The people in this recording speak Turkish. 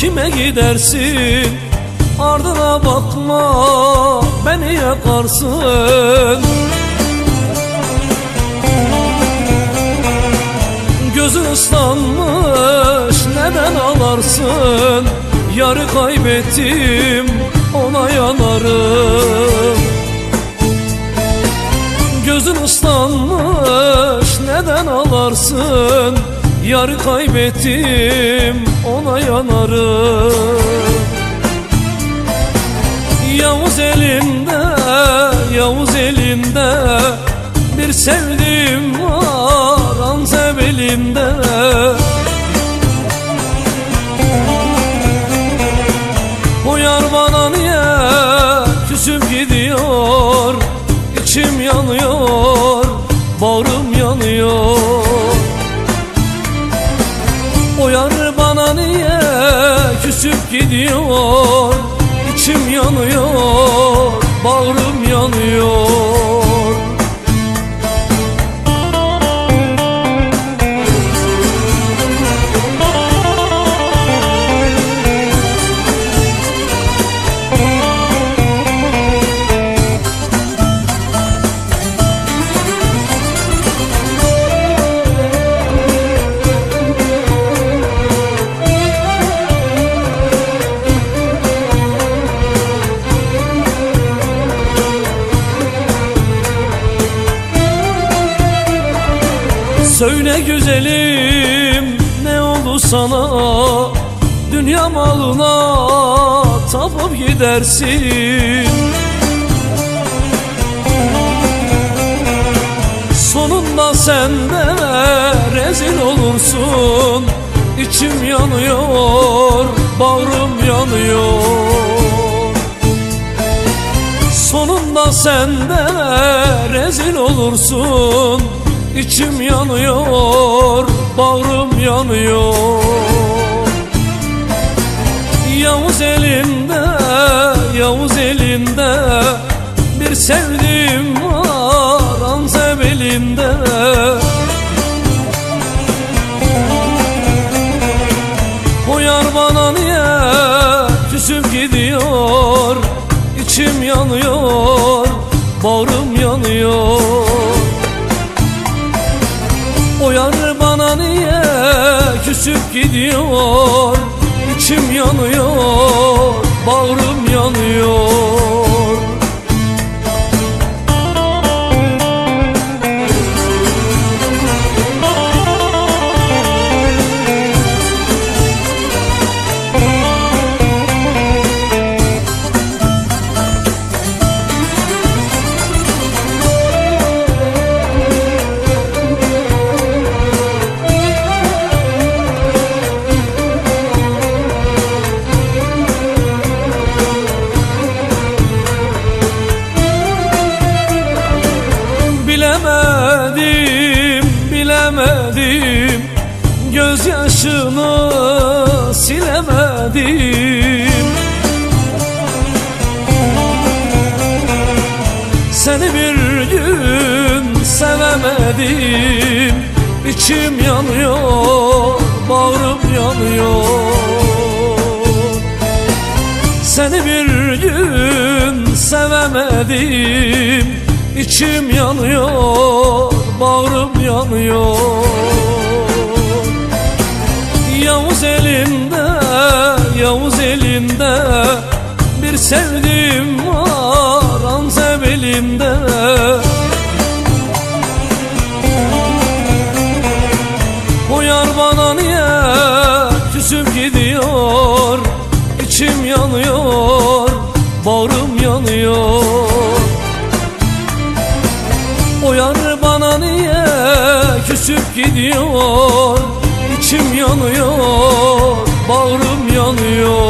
kime gidersin? Ardına bakma beni yakarsın. Gözün ıslanmış neden ağlarsın? Yarı kaybettim ona yanarım. Gözün ıslanmış neden ağlarsın Yarı kaybettim ona yanarım. Yavuz elinde, Yavuz elinde Bir sevdiğim var Anzeb elinde. O yar bana niye küsüp gidiyor? İçim yanıyor, bağrım yanıyor Yar bana niye küsüp gidiyor? İçim yanıyor, bağrım yanıyor Söyle güzelim ne oldu sana? Dünya malına tapıp gidersin. Sonunda sen de rezil olursun. İçim yanıyor, bağrım yanıyor. Sonunda sen de rezil olursun İçim yanıyor, bağrım yanıyor. Yavuz elinde, Yavuz elinde Bir sevdiğim var Anzeb elinde. Yar bana niye küsüp gidiyor? İçim yanıyor, bağrım yanıyor yar bana niye küsüp gidiyor? İçim yanıyor, bağrım yanıyor Gözyaşını silemedim. Seni bir gün sevemedim. İçim yanıyor, bağrım yanıyor. Seni bir gün sevemedim. İçim yanıyor, bağrım yanıyor Yavuz elinde Bir sevdiğim var Anzeb elinde. Yar bana niye küsüp gidiyor? İçim yanıyor, bağrım yanıyor. O bana niye küsüp gidiyor? İçim yanıyor, bağrım yanıyor